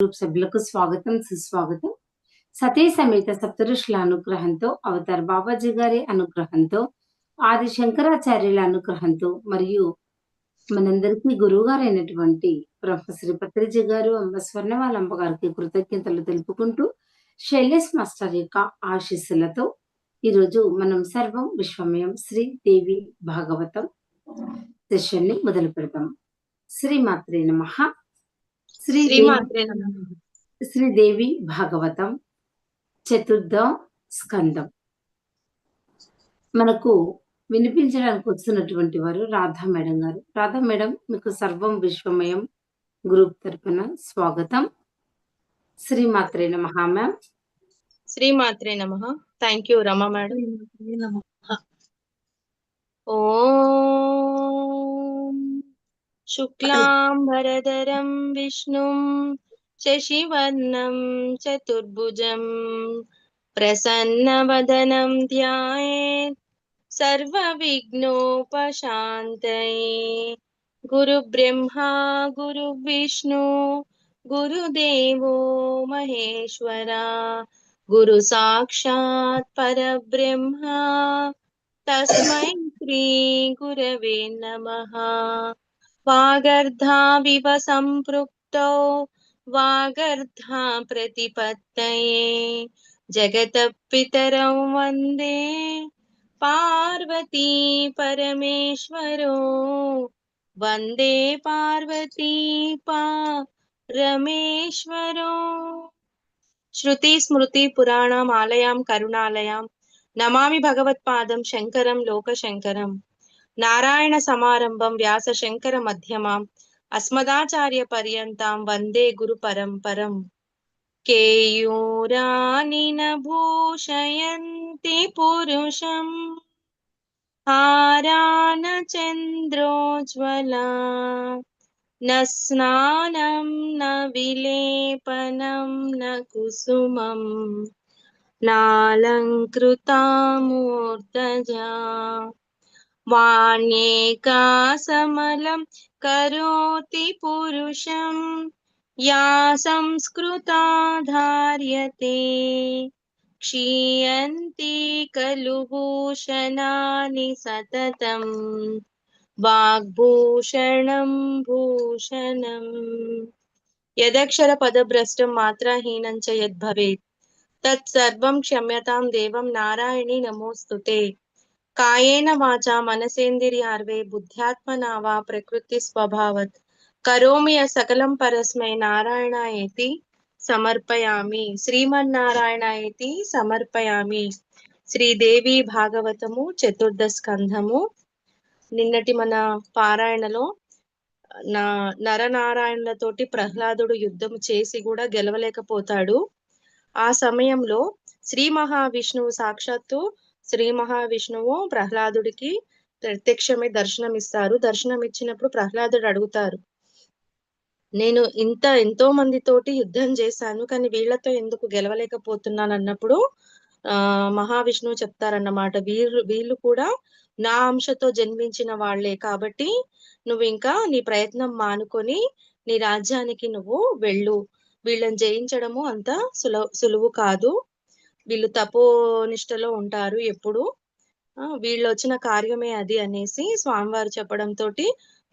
Group సభ్యులకు స్వాగతం సుస్వాగతం. సతీ సమేత సప్తరుషుల అనుగ్రహంతో అవతార్ బాబాజీ గారి అనుగ్రహంతో ఆది శంకరాచార్యుల అనుగ్రహంతో మరియు మనందరికీ గురువు గారైనటువంటి ప్రొఫెసర్ పత్రిజీ గారు అంబ స్వర్ణవాలంబ గారికి కృతజ్ఞతలు తెలుపుకుంటూ శైలేష్ మాస్టర్ యొక్క ఆశీస్సులతో ఈరోజు మనం సర్వం విశ్వమయం శ్రీ దేవి భాగవతం సెషన్ని మొదలు పెడతాం శ్రీమాత్రే నమ. శ్రీమాత్రే. శ్రీదేవి భాగవతం చతుర్థ స్కందం. మనకు వినిపించడానికి వస్తున్నటువంటి వారు రాధా మేడం గారు. రాధా మేడం మీకు సర్వం విశ్వమయం గ్రూప్ తరపున స్వాగతం. శ్రీమాత్రే నమ మ్యామ్. శ్రీమాత్రే నమ. Thank you Rama madam. ఓం शुक्लाम्भरधरं विष्णुं शशिवर्णं चतुर्भुजं प्रसन्नवदनं ध्यायेत् सर्वविघ्नोपशान्तये गुरुब्रह्मा, गुरुविष्णु, गुरुदेवो महेश्वरा, गुरुसाक्षात् परब्रह्मा, तस्मै श्रीगुरवे नमः। वागर्धाविव सम्पृक्तौ वागर्धा प्रतिपत्तये जगतपितरौ वंदे पार्वती परमेश्वरो। वंदे पार्वती पा रमेश्वरो आलयाम करुणालयाम नमामि भगवत्पादं, शङ्करं, लोकशङ्करम्। కరుణాలయాం నమామి భగవత్పాదం శంకరం లోకశంకరం నారాయణ సమారంభం వ్యాస శంకర మధ్యమాం అస్మదాచార్య పర్యంతాం వందే గురు పరంపరం కేయూరానిన భూషయంతి పురుషం హారాన చంద్రోజ్వలా न स्नानं न विलेपनं न कुसुमं नालङ्कृता मूर्धजा वाण्येकासमलं करोति पुरुषम् या संस्कृता धार्यते क्षीयन्ति खलु भूषणानि सततम् वाग्भूषणं भूषणम्। यदक्षरपदभ्रष्टं मात्राहीनं च यद्भवेत्, तत्सर्वं क्षम्यतां देवं नारायणि नमोऽस्तु ते। కాయేన వాచా మనసేంద్రియార్వే బుద్ధ్యాత్మనా వా ప్రకృతి స్వభావత్. కరోమి సకలం పరస్మై ఏతి సమర్పయామి. శ్రీమన్నారాయణాయేతి సమర్పయామి. శ్రీదేవి భాగవతము చతుర్థ స్కంధము. నిన్నటి మన పారాయణలో నా నరనారాయణులతోటి ప్రహ్లాదుడు యుద్ధం చేసి కూడా గెలవలేకపోతాడు. ఆ సమయంలో శ్రీ మహావిష్ణువు సాక్షాత్తు శ్రీ మహావిష్ణువు ప్రహ్లాదుడికి ప్రత్యక్షమై దర్శనం ఇస్తారు దర్శనం ఇచ్చినప్పుడు ప్రహ్లాదుడు అడుగుతారు నేను ఇంత ఎంతో మందితోటి యుద్ధం చేశాను కానీ వీళ్ళతో ఎందుకు గెలవలేకపోతున్నాను? అన్నప్పుడు ఆ మహావిష్ణువు చెప్తారన్నమాట వీళ్ళు వీళ్ళు కూడా నా అంశతో జన్మించిన వాళ్ళే కాబట్టి నువ్వు ఇంకా నీ ప్రయత్నం మానుకొని నీ రాజ్యానికి నువ్వు వెళ్ళు. వీళ్ళని జయించడము అంత సులభ సులువు కాదు. వీళ్ళు తపోనిష్టలో ఉంటారు ఎప్పుడు. వీళ్ళు వచ్చిన కార్యమే అది అనేసి స్వామివారు చెప్పడంతో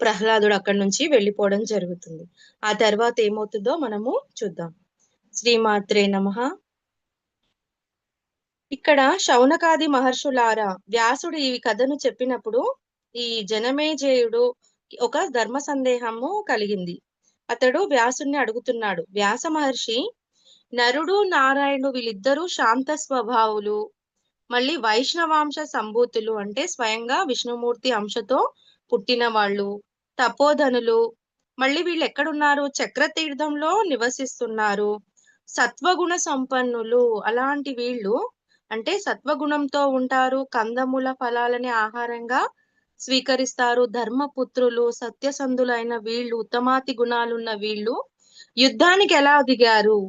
ప్రహ్లాదుడు అక్కడి నుంచి వెళ్ళిపోవడం జరుగుతుంది. ఆ తర్వాత ఏమవుతుందో మనము చూద్దాం. శ్రీమాత్రే నమ. ఇక్కడ శౌనకాది మహర్షులారా వ్యాసుడు ఈ కథను చెప్పినప్పుడు ఈ జనమేజయుడు ఒక ధర్మ సందేహము కలిగింది. అతడు వ్యాసుని అడుగుతున్నాడు. వ్యాస మహర్షి నరుడు నారాయణుడు వీళ్ళిద్దరూ శాంత స్వభావులు. మళ్ళీ వైష్ణవాంశ సంభూతులు అంటే స్వయంగా విష్ణుమూర్తి అంశతో పుట్టిన వాళ్ళు తపోధనులు. మళ్ళీ వీళ్ళు ఎక్కడున్నారు? చక్రతీర్థంలో నివసిస్తున్నారు. సత్వగుణ సంపన్నులు. అలాంటి వీళ్ళు అంటే సత్వగుణంతో ఉంటారు కందమూల ఫలాలని ఆహారంగా స్వీకరిస్తారు. ధర్మపుత్రులు సత్యసంధులైన వీళ్ళు ఉత్తమాతి గుణాలున్న వీళ్ళు యుద్ధానికి ఎలా దిగారు?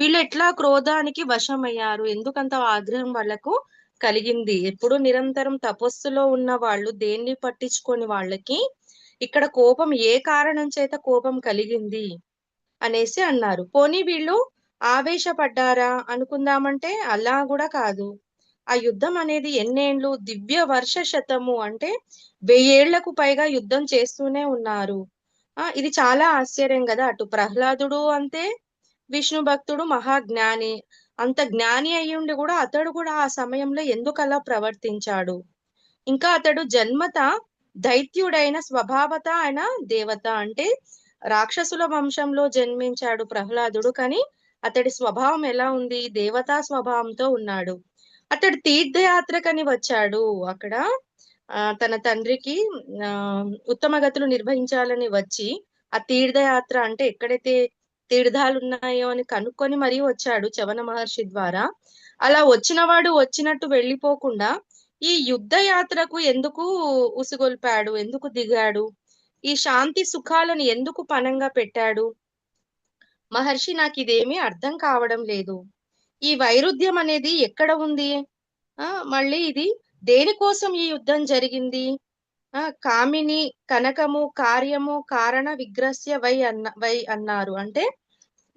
వీళ్ళు ఎట్లా క్రోధానికి వశమయ్యారు? ఎందుకంత ఆగ్రహం వాళ్ళకు కలిగింది? ఎప్పుడు నిరంతరం తపస్సులో ఉన్న వాళ్ళు దేన్ని పట్టించుకొని వాళ్ళకి ఇక్కడ కోపం ఏ కారణం చేత కోపం కలిగింది అనేసి అన్నారు. పోనీ వీళ్ళు ఆవేశపడ్డారా? అనుకుందామంటే అలా కూడా కాదు. ఆ యుద్ధం అనేది ఎన్నేండ్లు? దివ్య వర్ష శతము అంటే వెయ్యేళ్ళకు పైగా యుద్ధం చేస్తూనే ఉన్నారు. ఆ ఇది చాలా ఆశ్చర్యం కదా. అటు ప్రహ్లాదుడు అంతే విష్ణు భక్తుడు మహాజ్ఞాని అంత జ్ఞాని అయ్యుండి కూడా అతడు కూడా ఆ సమయంలో ఎందుకు అలా ప్రవర్తించాడు? ఇంకా అతడు జన్మత దైత్యుడైన స్వభావత ఆయన దేవత. అంటే రాక్షసుల వంశంలో జన్మించాడు ప్రహ్లాదుడు. కానీ అతడి స్వభావం ఎలా ఉంది? దేవతా స్వభావంతో ఉన్నాడు. అతడు తీర్థయాత్రకని వచ్చాడు. అక్కడ ఆ తన తండ్రికి ఆ ఉత్తమ గతులు నిర్వహించాలని వచ్చి ఆ తీర్థయాత్ర అంటే ఎక్కడైతే తీర్థాలు ఉన్నాయో అని కనుక్కొని మరీ వచ్చాడు చవన మహర్షి ద్వారా. అలా వచ్చినవాడు వచ్చినట్టు వెళ్ళిపోకుండా ఈ యుద్ధ యాత్రకు ఎందుకు ఉసుగొల్పాడు? ఎందుకు దిగాడు? ఈ శాంతి సుఖాలను ఎందుకు పనంగా పెట్టాడు? మహర్షి నాకు ఇదేమీ అర్థం కావడం లేదు. ఈ వైరుధ్యం అనేది ఎక్కడ ఉంది? ఆ మళ్ళీ ఇది దేనికోసం ఈ యుద్ధం జరిగింది? కామిని కనకము కార్యము కారణ విగ్రస్య వై అన్న వై అన్నారు. అంటే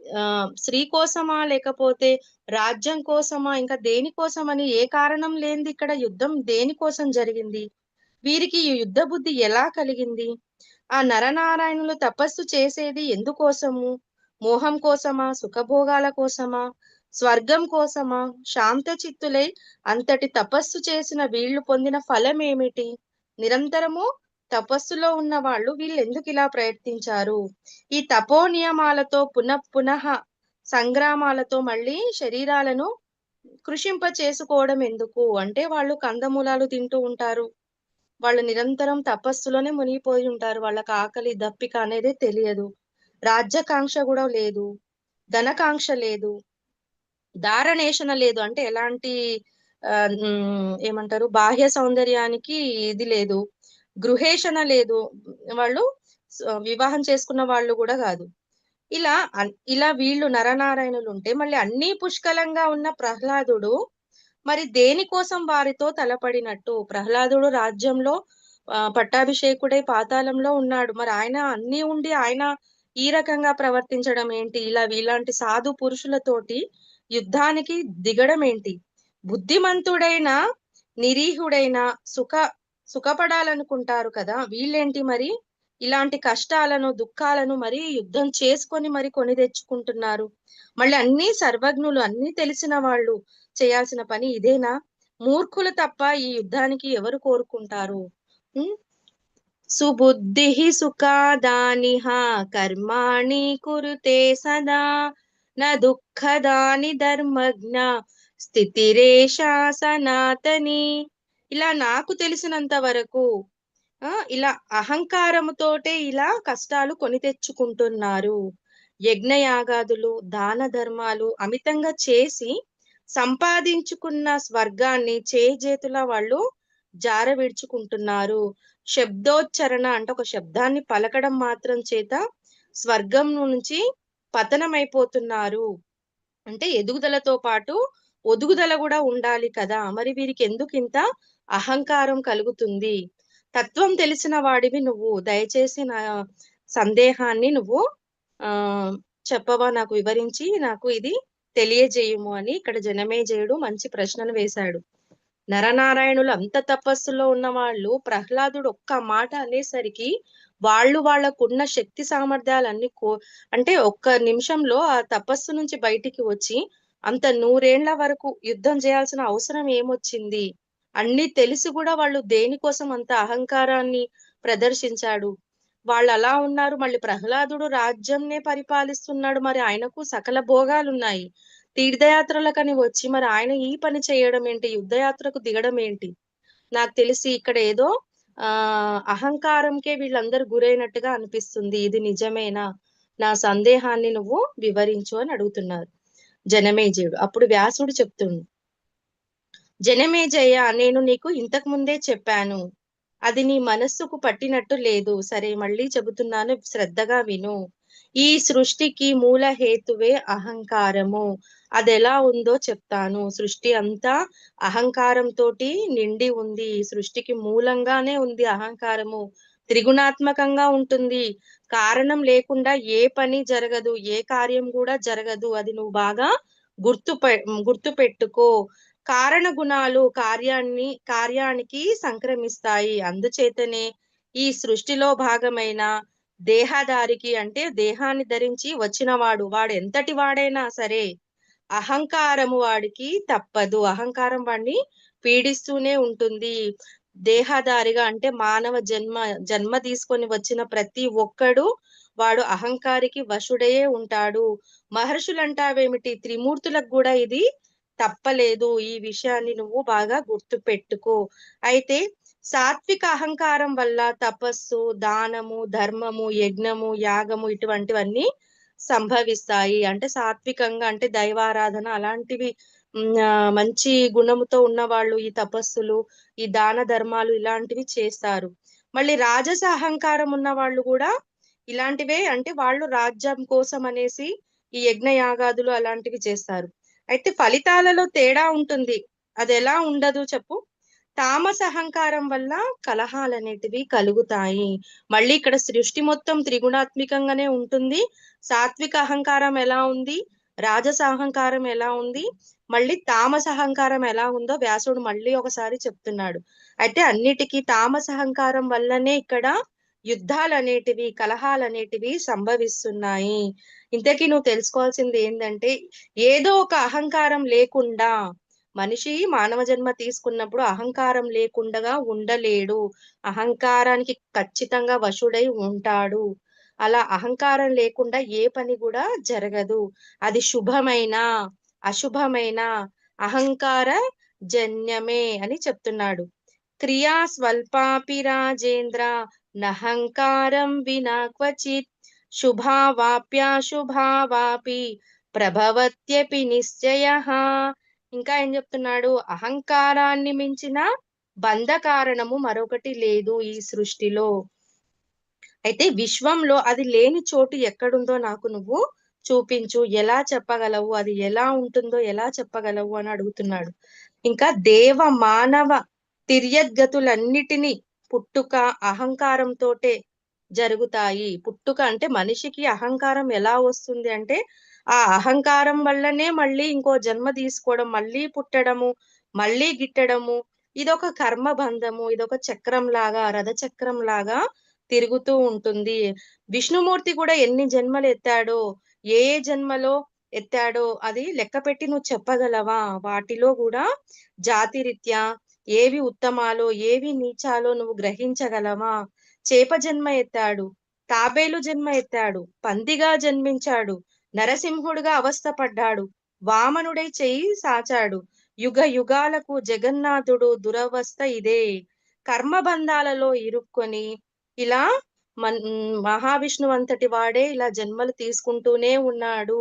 ఆ స్త్రీ కోసమా లేకపోతే రాజ్యం కోసమా ఇంకా దేనికోసమని ఏ కారణం లేనిది ఇక్కడ యుద్ధం దేనికోసం జరిగింది? వీరికి ఈ యుద్ధ బుద్ధి ఎలా కలిగింది? ఆ నరనారాయణులు తపస్సు చేసేది ఎందుకోసము? మోహం కోసమా సుఖభోగాల కోసమా స్వర్గం కోసమా? శాంత చిత్తులై అంతటి తపస్సు చేసిన వీళ్ళు పొందిన ఫలం ఏమిటి నిరంతరము తపస్సులో ఉన్న వాళ్ళు వీళ్ళు ఎందుకు ఇలా ప్రయత్నించారు? ఈ తపో నియమాలతో పునః పునః సంగ్రామాలతో మళ్ళీ శరీరాలను కృషింప చేసుకోవడం ఎందుకు? అంటే వాళ్ళు కందమూలాలు తింటూ ఉంటారు. వాళ్ళు నిరంతరం తపస్సులోనే మునిగిపోయి ఉంటారు. వాళ్ళకి ఆకలి దప్పిక అనేది తెలియదు. రాజ్యకాంక్ష కూడా లేదు. ధనకాంక్ష లేదు. దారణేషణ లేదు. అంటే ఎలాంటి ఏమంటారు? బాహ్య సౌందర్యానికి ఇది లేదు. గృహేషణ లేదు. వాళ్ళు వివాహం చేసుకున్న వాళ్ళు కూడా కాదు. ఇలా ఇలా వీళ్ళు నరనారాయణులు ఉంటే మళ్ళీ అన్ని పుష్కలంగా ఉన్న ప్రహ్లాదుడు మరి దేనికోసం వారితో తలపడినట్టు? ప్రహ్లాదుడు రాజ్యంలో పట్టాభిషేకుడై పాతాళంలో ఉన్నాడు. మరి ఆయన అన్ని ఉండి ఆయన ఈ రకంగా ప్రవర్తించడం ఏంటి? ఇలా ఇలాంటి సాధు పురుషులతోటి యుద్ధానికి దిగడం ఏంటి? బుద్ధిమంతుడైన నిరీహుడైన సుఖ సుఖపడాలనుకుంటారు కదా? వీళ్ళేంటి మరి? ఇలాంటి కష్టాలను దుఃఖాలను మరి యుద్ధం చేసుకొని మరి కొని తెచ్చుకుంటున్నారు. మళ్ళీ అన్ని సర్వజ్ఞులు అన్ని తెలిసిన వాళ్ళు చేయాల్సిన పని ఇదేనా? మూర్ఖులు తప్ప ఈ యుద్ధానికి ఎవరు కోరుకుంటారు? సుబుద్ధి సుఖాదానిహ కర్మాణి కురుతే సదా. న దుఃఖదాని ధర్మజ్ఞ స్థితిరేషా సనాతని. ఇలా నాకు తెలిసినంత వరకు ఆ ఇలా అహంకారముతోటే ఇలా కష్టాలు కొని తెచ్చుకుంటున్నారు. యజ్ఞయాగాదులు దాన ధర్మాలు అమితంగా చేసి సంపాదించుకున్న స్వర్గాన్ని చేజేతుల వాళ్ళు జార విడుచుకుంటున్నారు శబ్దోచ్చరణ అంటే ఒక శబ్దాన్ని పలకడం మాత్రం చేత స్వర్గం నుంచి పతనమైపోతున్నారు. అంటే ఎదుగుదలతో పాటు ఒదుగుదల కూడా ఉండాలి కదా. మరి వీరికి ఎందుకు ఇంత అహంకారం కలుగుతుంది? తత్వం తెలిసిన వాడివి నువ్వు. దయచేసి నా సందేహాన్ని నువ్వు ఆ చెప్పవా? నాకు వివరించి నాకు ఇది తెలియజేయము అని ఇక్కడ జనమేజయుడు మంచి ప్రశ్నను వేశాడు. నరనారాయణులు అంత తపస్సులో ఉన్న వాళ్ళు ప్రహ్లాదుడు ఒక్క మాట అనేసరికి వాళ్ళు వాళ్ళకున్న శక్తి సామర్థ్యాలన్నీ కో అంటే ఒక్క నిమిషంలో ఆ తపస్సు నుంచి బయటికి వచ్చి అంత నూరేండ్ల వరకు యుద్ధం చేయాల్సిన అవసరం ఏమొచ్చింది? అన్ని తెలిసి కూడా వాళ్ళు దేనికోసం అంత అహంకారాన్ని ప్రదర్శించాడు? వాళ్ళు అలా ఉన్నారు మళ్ళీ ప్రహ్లాదుడు రాజ్యంనే పరిపాలిస్తున్నాడు మరి ఆయనకు సకల భోగాలు ఉన్నాయి తీర్థయాత్రలకని వచ్చి మరి ఆయన ఈ పని చేయడం ఏంటి? యుద్ధయాత్రకు దిగడం ఏంటి? నాకు తెలిసి ఇక్కడ ఏదో ఆ అహంకారంకే వీళ్ళందరూ గురైనట్టుగా అనిపిస్తుంది. ఇది నిజమేనా? నా సందేహాన్ని నువ్వు వివరించు అని అడుగుతున్నారు. జనమేజయుడు అప్పుడు వ్యాసుడు చెప్తుండు జనమేజయ నేను నీకు ఇంతకు ముందే చెప్పాను. అది నీ మనస్సుకు పట్టినట్టు లేదు. సరే మళ్ళీ చెబుతున్నాను శ్రద్ధగా విను. ఈ సృష్టికి మూల హేతువే అహంకారము. అది ఎలా ఉందో చెప్తాను. సృష్టి అంతా అహంకారంతో నిండి ఉంది. సృష్టికి మూలంగానే ఉంది అహంకారము. త్రిగుణాత్మకంగా ఉంటుంది. కారణం లేకుండా ఏ పని జరగదు ఏ కార్యం కూడా జరగదు. అది నువ్వు బాగా గుర్తు గుర్తు పెట్టుకో. కారణ గుణాలు కార్యాన్ని కార్యానికి సంక్రమిస్తాయి. అందుచేతనే ఈ సృష్టిలో భాగమైన దేహదారికి అంటే దేహాన్ని ధరించి వచ్చినవాడు వాడు ఎంతటి వాడైనా సరే అహంకారము వాడికి తప్పదు. అహంకారం వాడిని పీడిస్తూనే ఉంటుంది. దేహదారిగా అంటే మానవ జన్మ జన్మ తీసుకొని వచ్చిన ప్రతి ఒక్కడు వాడు అహంకారికి వశుడయే ఉంటాడు. మహర్షులు అంటావేమిటి త్రిమూర్తులకు కూడా ఇది తప్పలేదు. ఈ విషయాన్ని నువ్వు బాగా గుర్తు పెట్టుకో అయితే సాత్విక అహంకారం వల్ల తపస్సు దానము ధర్మము యజ్ఞము యాగము ఇటువంటివన్నీ సంభవిస్తాయి. అంటే సాత్వికంగా అంటే దైవారాధన అలాంటివి మంచి గుణముతో ఉన్న వాళ్ళు ఈ తపస్సులు ఈ దాన ధర్మాలు ఇలాంటివి చేస్తారు. మళ్ళీ రాజస అహంకారం ఉన్న వాళ్ళు కూడా ఇలాంటివే అంటే వాళ్ళు రాజ్యం కోసం అనేసి ఈ యజ్ఞ యాగాదులు అలాంటివి చేస్తారు. అయితే ఫలితాలలో తేడా ఉంటుంది. అది ఎలా ఉండదు చెప్పు? తామస అహంకారం వల్ల కలహాలు అనేటివి కలుగుతాయి. మళ్ళీ ఇక్కడ సృష్టి మొత్తం త్రిగుణాత్మికంగానే ఉంటుంది. సాత్విక అహంకారం ఎలా ఉంది? రాజస అహంకారం ఎలా ఉంది? మళ్ళీ తామస అహంకారం ఎలా ఉందో వ్యాసుడు మళ్ళీ ఒకసారి చెప్తున్నాడు. అయితే అన్నిటికీ తామస అహంకారం వల్లనే ఇక్కడ యుద్ధాలు అనేటివి కలహాలు అనేటివి సంభవిస్తున్నాయి. ఇంతకీ నువ్వు తెలుసుకోవాల్సింది ఏంటంటే ఏదో ఒక అహంకారం లేకుండా మనిషి మానవ జన్మ తీసుకున్నప్పుడు అహంకారం లేకుండా ఉండలేడు. అహంకారానికి ఖచ్చితంగా వశుడై ఉంటాడు. అలా అహంకారం లేకుండా ఏ పని కూడా జరగదు. అది శుభమైన అశుభమైన అహంకార జన్యమే అని చెప్తున్నాడు. క్రియా స్వల్పాపి రాజేంద్ర నహంకారం వినా క్వచిత్ శుభావాప్యాశుభావాపి ప్రభవత్యపి నిశ్చయ. ఇంకా ఏం చెప్తున్నాడు? అహంకారాన్ని మించిన బంధ కారణము మరొకటి లేదు ఈ సృష్టిలో. అయితే విశ్వంలో అది లేని చోటు ఎక్కడుందో నాకు నువ్వు చూపించు. ఎలా చెప్పగలవు? అది ఎలా ఉంటుందో ఎలా చెప్పగలవు? అని అడుగుతున్నాడు. ఇంకా దేవ మానవ తిర్యద్గతులన్నిటినీ పుట్టుక అహంకారంతోటే జరుగుతాయి. పుట్టుక అంటే మనిషికి అహంకారం ఎలా వస్తుంది అంటే ఆ అహంకారం వల్లనే మళ్ళీ ఇంకో జన్మ తీసుకోవడం మళ్ళీ పుట్టడము మళ్ళీ గిట్టడము. ఇదొక కర్మ బంధము ఇదొక చక్రం లాగా రథ చక్రం లాగా తిరుగుతూ ఉంటుంది. విష్ణుమూర్తి కూడా ఎన్ని జన్మలు ఎత్తాడో ఏ జన్మలో ఎత్తాడో అది లెక్క పెట్టి నువ్వు చెప్పగలవా? వాటిలో కూడా జాతిరీత్యా ఏవి ఉత్తమాలో ఏవి నీచాలో నువ్వు గ్రహించగలవా? చేప జన్మ ఎత్తాడు తాబేలు జన్మ ఎత్తాడు పందిగా జన్మించాడు నరసింహుడుగా అవస్థపడ్డాడు వామనుడై చెయ్యి సాచాడు యుగ యుగాలకు జగన్నాథుడు దురవస్థ ఇదే. కర్మబంధాలలో ఇరుక్కొని ఇలా మన్ మహావిష్ణు అంతటి వాడే ఇలా జన్మలు తీసుకుంటూనే ఉన్నాడు.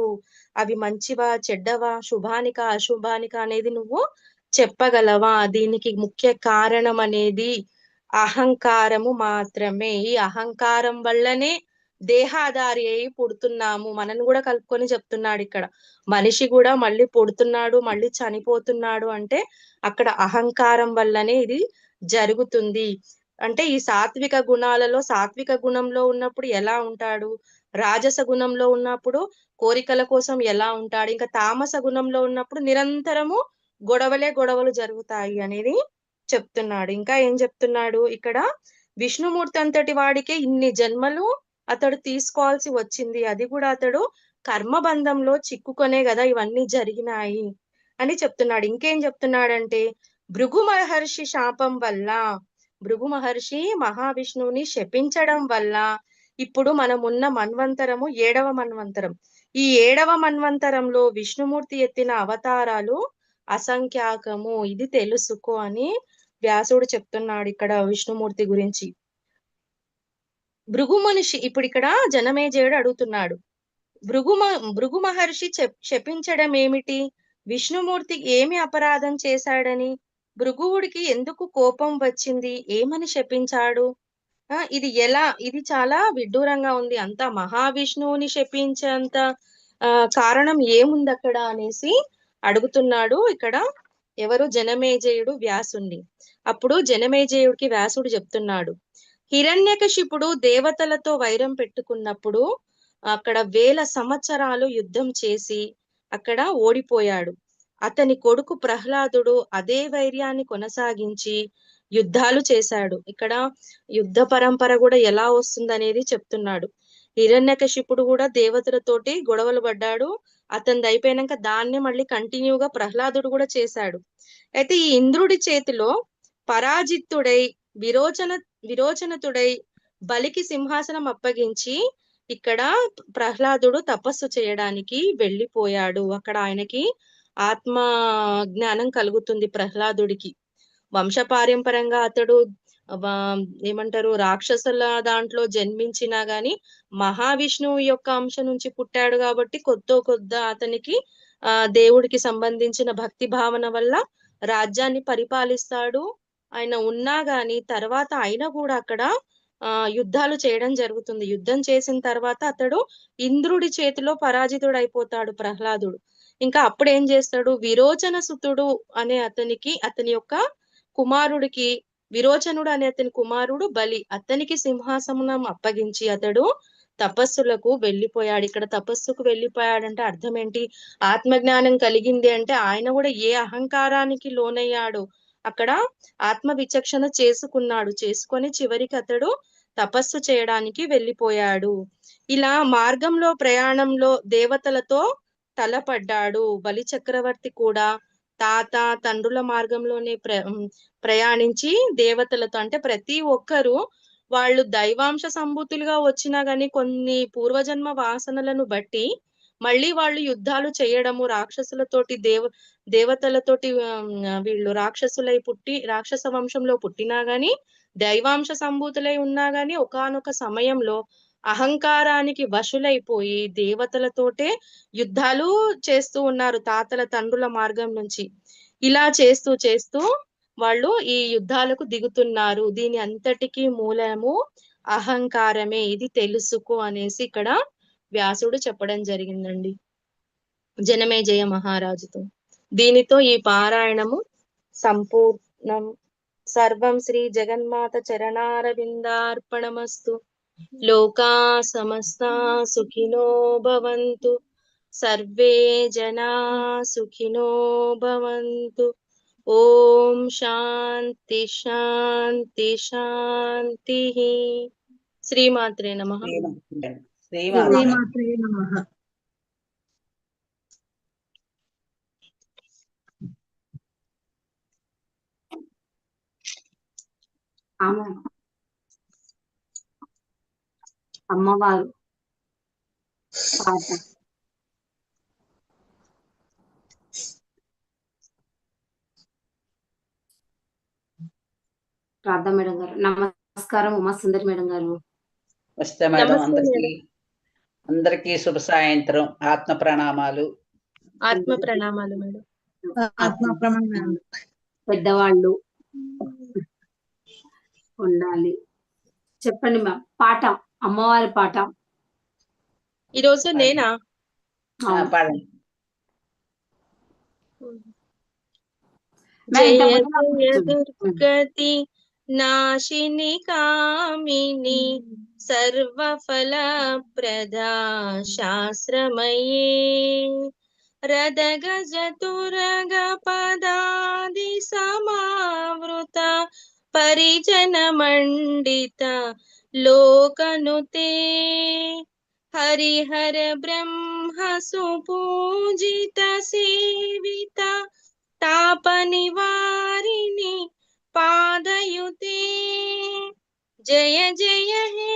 అవి మంచివా చెడ్డవా శుభానిక అశుభానిక అనేది నువ్వు చెప్పగలవా? దీనికి ముఖ్య కారణం అనేది అహంకారము మాత్రమే. ఈ అహంకారం వల్లనే దేహాధారి అయి పుడుతున్నాము. మనని కూడా కలుపుకొని చెప్తున్నాడు ఇక్కడ. మనిషి కూడా మళ్ళీ పుడుతున్నాడు మళ్ళీ చనిపోతున్నాడు అంటే అక్కడ అహంకారం వల్లనే ఇది జరుగుతుంది. అంటే ఈ సాత్విక గుణాలలో సాత్విక గుణంలో ఉన్నప్పుడు ఎలా ఉంటాడు? రాజస గుణంలో ఉన్నప్పుడు కోరికల కోసం ఎలా ఉంటాడు? ఇంకా తామస గుణంలో ఉన్నప్పుడు నిరంతరము గొడవలే గొడవలు జరుగుతాయి అనేది చెప్తున్నాడు. ఇంకా ఏం చెప్తున్నాడు? ఇక్కడ విష్ణుమూర్తి అంతటి వాడికి ఇన్ని జన్మలు అతడు తీసుకోవాల్సి వచ్చింది. అది కూడా అతడు కర్మబంధంలో చిక్కుకొనే కదా ఇవన్నీ జరిగినాయి అని చెప్తున్నాడు. ఇంకేం చెప్తున్నాడంటే భృగు మహర్షి శాపం వల్ల భృగు మహర్షి మహావిష్ణువుని శపించడం వల్ల ఇప్పుడు మనమున్న మన్వంతరము ఏడవ మన్వంతరం. ఈ ఏడవ మన్వంతరంలో విష్ణుమూర్తి ఎత్తిన అవతారాలు అసంఖ్యాకము. ఇది తెలుసుకో అని వ్యాసుడు చెప్తున్నాడు ఇక్కడ విష్ణుమూర్తి గురించి. భృగు మనిషి ఇప్పుడు ఇక్కడ జనమేజయుడు అడుగుతున్నాడు. భృగు భృగు మహర్షి చెప్ శపించడం ఏమిటి విష్ణుమూర్తి ఏమి అపరాధం చేశాడని? భృగువుడికి ఎందుకు కోపం వచ్చింది? ఏమని శపించాడు? ఇది ఎలా? ఇది చాలా విడ్డూరంగా ఉంది. అంత మహావిష్ణువుని శపించేంత ఆ కారణం ఏముంది అక్కడ అనేసి అడుగుతున్నాడు ఇక్కడ ఎవరు? జనమేజయుడు వ్యాసుణ్ణి. అప్పుడు జనమేజయుడికి వ్యాసుడు చెప్తున్నాడు హిరణ్యకశిపుడు దేవతలతో వైరం పెట్టుకున్నప్పుడు అక్కడ వేల సంవత్సరాలు యుద్ధం చేసి అక్కడ ఓడిపోయాడు. అతని కొడుకు ప్రహ్లాదుడు అదే వైర్యాన్ని కొనసాగించి యుద్ధాలు చేశాడు. ఇక్కడ యుద్ధ పరంపర కూడా ఎలా వస్తుందనేది చెప్తున్నాడు. హిరణ్యకశిపుడు కూడా దేవతలతోటి గొడవలు పడ్డాడు. అతనిది అయిపోయినాక దాన్ని మళ్ళీ కంటిన్యూగా ప్రహ్లాదుడు కూడా చేశాడు. అయితే ఈ ఇంద్రుడి చేతిలో పరాజిత్తుడై విరోచన విరోచనతుడై బలికి సింహాసనం అప్పగించి ఇక్కడ ప్రహ్లాదుడు తపస్సు చేయడానికి వెళ్ళిపోయాడు. అక్కడ ఆయనకి ఆత్మ జ్ఞానం కలుగుతుంది ప్రహ్లాదుడికి. వంశపారంపరంగా అతడు ఏమంటారు రాక్షసుల దాంట్లో జన్మించినా గాని మహావిష్ణువు యొక్క అంశ నుంచి పుట్టాడు కాబట్టి కొద్దో కొద్ద అతనికి ఆ దేవుడికి సంబంధించిన భక్తి భావన వల్ల రాజ్యాన్ని పరిపాలిస్తాడు. ఆయన ఉన్నా గాని తర్వాత అయినా కూడా అక్కడ ఆ యుద్ధాలు చేయడం జరుగుతుంది. యుద్ధం చేసిన తర్వాత అతడు ఇంద్రుడి చేతిలో పరాజితుడు అయిపోతాడు ప్రహ్లాదుడు. ఇంకా అప్పుడు ఏం చేస్తాడు? విరోచన సుతుడు అనే అతనికి అతని యొక్క కుమారుడికి విరోచనుడు అనే అతని కుమారుడు బలి అతనికి సింహాసనం అప్పగించి అతడు తపస్సులకు వెళ్ళిపోయాడు. ఇక్కడ తపస్సుకు వెళ్ళిపోయాడంటే అర్థం ఏంటి ఆత్మజ్ఞానం కలిగింది అంటే ఆయన కూడా ఏ అహంకారానికి లోనయ్యాడు? అక్కడ ఆత్మ విచక్షణ చేసుకున్నాడు. చేసుకొని చివరికి అతడు తపస్సు చేయడానికి వెళ్ళిపోయాడు. ఇలా మార్గంలో ప్రయాణంలో దేవతలతో తలపడ్డాడు. బలి చక్రవర్తి కూడా తాత తండ్రుల మార్గంలోనే ప్ర ప్రయాణించి దేవతలతో అంటే ప్రతి ఒక్కరు వాళ్ళు దైవాంశ సంభూతులుగా వచ్చినా గాని కొన్ని పూర్వజన్మ వాసనలను బట్టి మళ్ళీ వాళ్ళు యుద్ధాలు చేయడము రాక్షసులతోటి దేవ దేవతలతోటి వీళ్ళు రాక్షసులై పుట్టి రాక్షస వంశంలో పుట్టినా గాని దైవాంశ సంభూతులై ఉన్నా గాని ఒకానొక సమయంలో అహంకారానికి వశులైపోయి దేవతలతోటే యుద్ధాలు చేస్తూ ఉన్నారు తాతల తండ్రుల మార్గం నుంచి. ఇలా చేస్తూ చేస్తూ వాళ్ళు ఈ యుద్ధాలకు దిగుతున్నారు. దీని అంతటికీ మూలము అహంకారమే. ఇది తెలుసుకో అనేసి ఇక్కడ వ్యాసుడు చెప్పడం జరిగిందండి. జనమేజయ మహారాజుతో. దీనితో ఈ పారాయణము సంపూర్ణం. సర్వం శ్రీ జగన్మాత చరణారవిందార్పణమస్తు. లోకా సమస్తా సుఖినో భవంతు సర్వే జనా సుఖినో భవంతు ఓం శాంతి శాంతి శాంతి శ్రీమాత్రే నమ శ్రీమాత్రే శ్రీమాత్రే శ్రీమాత్రే నమః ఆమె అమ్మవారు. పాట. రాధా మేడం గారు. నమస్కారం ఉమా సుందరి మేడం గారు. వస్తే మేడం అందరికి. అందరికీ శుభ సాయంత్రం. ఆత్మ ప్రణామాలు. ఆత్మ ప్రణామాలు మేడం. ఆత్మ ప్రమాణాలు పెద్దవాళ్ళు ఉండాలి. చెప్పండి మ్యామ్. పాట అమ్మవారి పాట ఈరోజు నేనా. పాడండి. దుర్గతి నాశిని కామిని సర్వఫల ప్రదా శాస్త్రమయే రదగ జతురగ పదాది సమావృత పరిజన మండిత లోకనుతే హరిహర బ్రహ్మ సుపూజిత సేవిత తాప నివారిణి పాదయుతే జయ జయ హే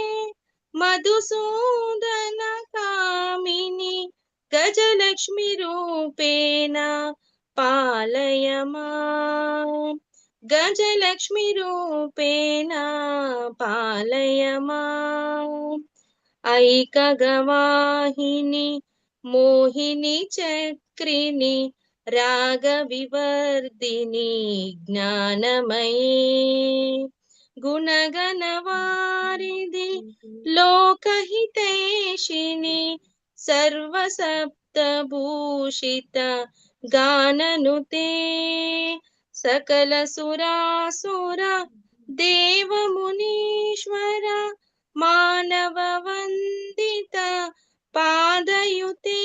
మధుసూదన కామిని గజలక్ష్మి రూపేణ పాలయ మాం గజలక్ష్మి రూపేణ పాలయమా. ఐకగవాహిని మోహిని చక్రిని రాగ వివర్ధిని జ్ఞానమయే. గుణగణవారిది లోకహితైషిణి సర్వసప్తభూషిత గాననుతే. సకల సురాసుర దేవమునీశ్వర మానవ వందిత పాదయుతే.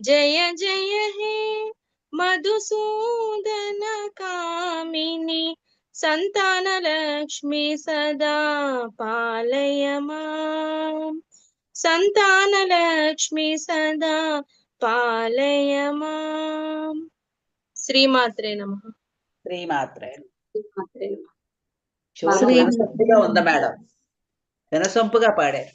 జయ జయ హే మధుసూదన కామిని సంతాన లక్ష్మి సదా పాలయమా. సంతాన లక్ష్మి సదా పాలయమా. శ్రీమాత్రే నమః శ్రీమాత్రే మాత్రమే శివుడు శ్రీ- వినసొంపుగా ఉంది మేడం వినసొంపుగా పాడారు